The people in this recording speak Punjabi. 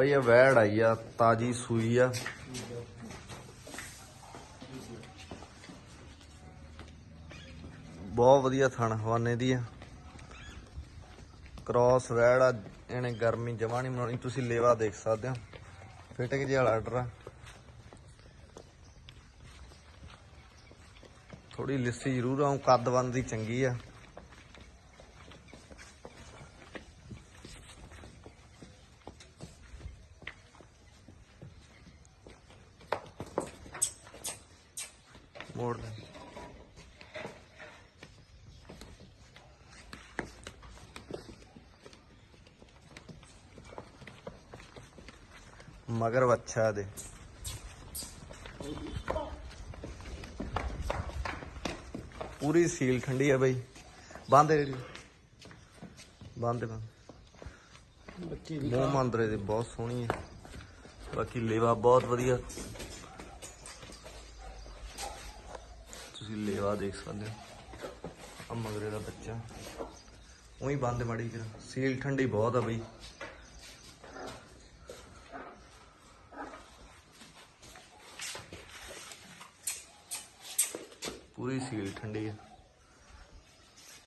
ਬਈ ਇਹ ਵੈੜ ਆਈ ਆ, ਤਾਜੀ ਸੂਈ ਆ। ਬਹੁਤ ਵਧੀਆ ਥਣ ਹਵਾਨੇ ਦੀ ਆ। ਕ੍ਰਾਸ ਵੈੜ ਆ, ਇਹਨੇ ਗਰਮੀ ਜਮਾ ਨਹੀਂ ਬਣਾਉਣੀ, ਤੁਸੀਂ ਲੇਵਾ ਦੇਖ ਸਕਦੇ ਹੋ। ਫਿਟਕ ਜਿਹਾ ਵਾਲਾ ਆਰਡਰ ਆ ਥੋੜੀ ਲਿੱਸੀ ਜ਼ਰੂਰ ਆਉਂ ਕੱਦ ਬੰਦ ਦੀ ਚੰਗੀ ਆ। ਮੋੜ ਲੈ ਮਗਰ ਬੱਚਾ ਦੇ। ਪੂਰੀ ਸੀਲ ਠੰਡੀ ਆ ਬਈ। ਬੰਦ ਰੇੜੀ ਬੰਦ ਬੰਦ। ਬੱਚੇ ਦੀ ਮੂੰਹ ਮੰਦਰੇ ਦੇ ਬਹੁਤ ਸੋਹਣੀ ਹੈ ਬਾਕੀ ਲੇਵਾ ਬਹੁਤ ਵਧੀਆ। ਤੁਸੀਂ ਲੇਵਾ ਦੇਖ ਸਕਦੇ ਹੋ। ਆ ਮਗਰੇ ਦਾ ਬੱਚਾ। ਉਹੀ ਬੰਦ ਮਾੜੀ ਕਰ ਸੀਲ ਠੰਡੀ ਬਹੁਤ ਆ ਬਈ। ਪੂਰੀ ਸੀਲ ਠੰਡੀ ਆ।